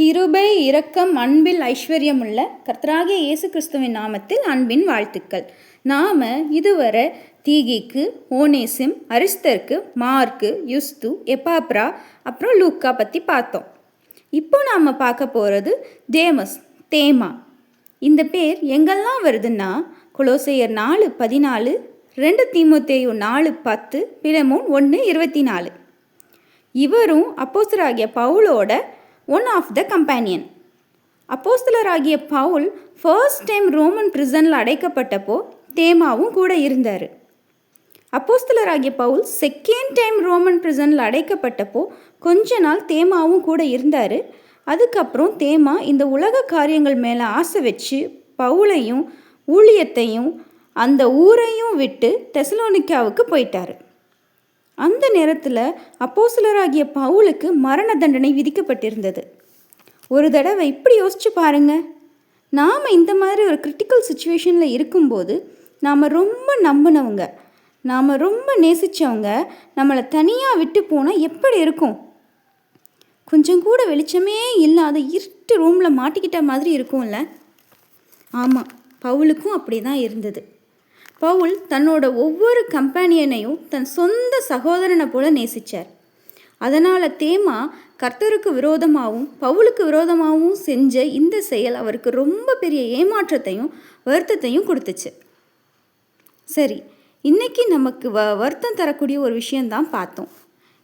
கிருபை இரக்கம் அன்பில் ஐஸ்வர்யமுள்ள கர்த்தராகிய இயேசு கிறிஸ்துவின் நாமத்தில் அன்பின் வாழ்த்துக்கள். நாம் இதுவரை தீகிக்கு ஓனேசிம் அரிஸ்தருக்கு மார்க்கு யுஸ்து எப்பாப்ரா அப்புறம் லூக்கா பற்றி பார்த்தோம். இப்போ நாம் பார்க்க போகிறது தேமஸ் தேமா. இந்த பேர் எங்கெல்லாம் வருதுன்னா குலோசையர் நாலு பதினாலு ரெண்டு தீமோத்தேயு நாலு பத்து பிலமோன் ஒன்று இருபத்தி நாலு. இவரும் அப்போசராகிய பவுலோட ஒன் ஆஃப் த கம்பேனியன் அப்போஸ்தலராகிய பவுல் ஃபர்ஸ்ட் டைம் ரோமன் பிரிசனில் அடைக்கப்பட்டப்போ தேமாவும் கூட இருந்தார். அப்போஸ்தலராகிய பவுல் செகண்ட் டைம் ரோமன் பிரிசனில் அடைக்கப்பட்டப்போ கொஞ்ச நாள் தேமாவும் கூட இருந்தார். அதுக்கப்புறம் தேமா இந்த உலக காரியங்கள் மேலே ஆசை வச்சு பவுலையும் ஊழியத்தையும் அந்த ஊரையும் விட்டு தெசலோனிக்காவுக்கு போயிட்டாரு. அந்த நேரத்தில் அப்போசிலராகிய பவுலுக்கு மரண தண்டனை விதிக்கப்பட்டிருந்தது. ஒரு தடவை இப்படி யோசிச்சு பாருங்க. நாம் இந்த மாதிரி ஒரு கிரிட்டிக்கல் சுச்சுவேஷனில் இருக்கும்போது நாம் ரொம்ப நம்பினவங்க நாம் ரொம்ப நேசித்தவங்க நம்மளை தனியாக விட்டு போனால் எப்படி இருக்கும்? கொஞ்சம் கூட வெளிச்சமே இல்லாத இருட்டு ரூமில் மாட்டிக்கிட்ட மாதிரி இருக்கும்ல? ஆமாம் பவுலுக்கும் அப்படி தான் இருந்தது. பவுல் தன்னோட ஒவ்வொரு கம்பேனியனையும் தன் சொந்த சகோதரனை போல நேசித்தார் அதனால் தேமா கர்த்தருக்கு விரோதமாகவும் பவுலுக்கு விரோதமாகவும் செஞ்ச இந்த செயல் அவருக்கு ரொம்ப பெரிய ஏமாற்றத்தையும் வருத்தத்தையும் கொடுத்துச்சு. சரி இன்னைக்கு நமக்கு வ வருத்தம் தரக்கூடிய ஒரு விஷயந்தான் பார்த்தோம்.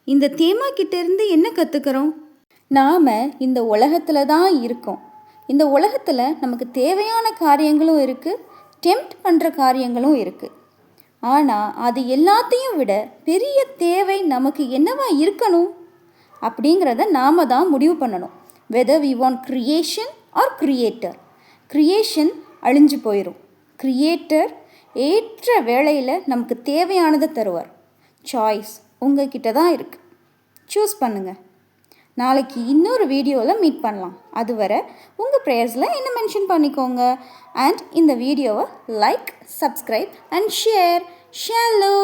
இந்த தேமா கிட்டேருந்து என்ன கற்றுக்கிறோம் நாம் இந்த உலகத்தில் தான் இருக்கோம். இந்த உலகத்தில் நமக்கு தேவையான காரியங்களும் இருக்குது டெம்ட் பண்ணுற காரியங்களும் இருக்குது ஆனால் அது எல்லாத்தையும் விட பெரிய தேவை நமக்கு என்னவா இருக்கணும்? அப்படிங்கிறத நாம் தான் முடிவு பண்ணணும். Whether we want creation or creator creation அழிஞ்சு போயிடும் க்ரியேட்டர் ஏற்ற வேளையில் நமக்கு தேவையானதை தருவார். சாய்ஸ் உங்ககிட்ட தான் இருக்குது சூஸ் பண்ணுங்கள் நாளைக்கு இன்னொரு வீடியோவில் மீட் பண்ணலாம். அதுவரை உங்கள் ப்ரேயர்ஸில் என்ன மென்ஷன் பண்ணிக்கோங்க. அண்ட் இந்த வீடியோவை like subscribe and share shallow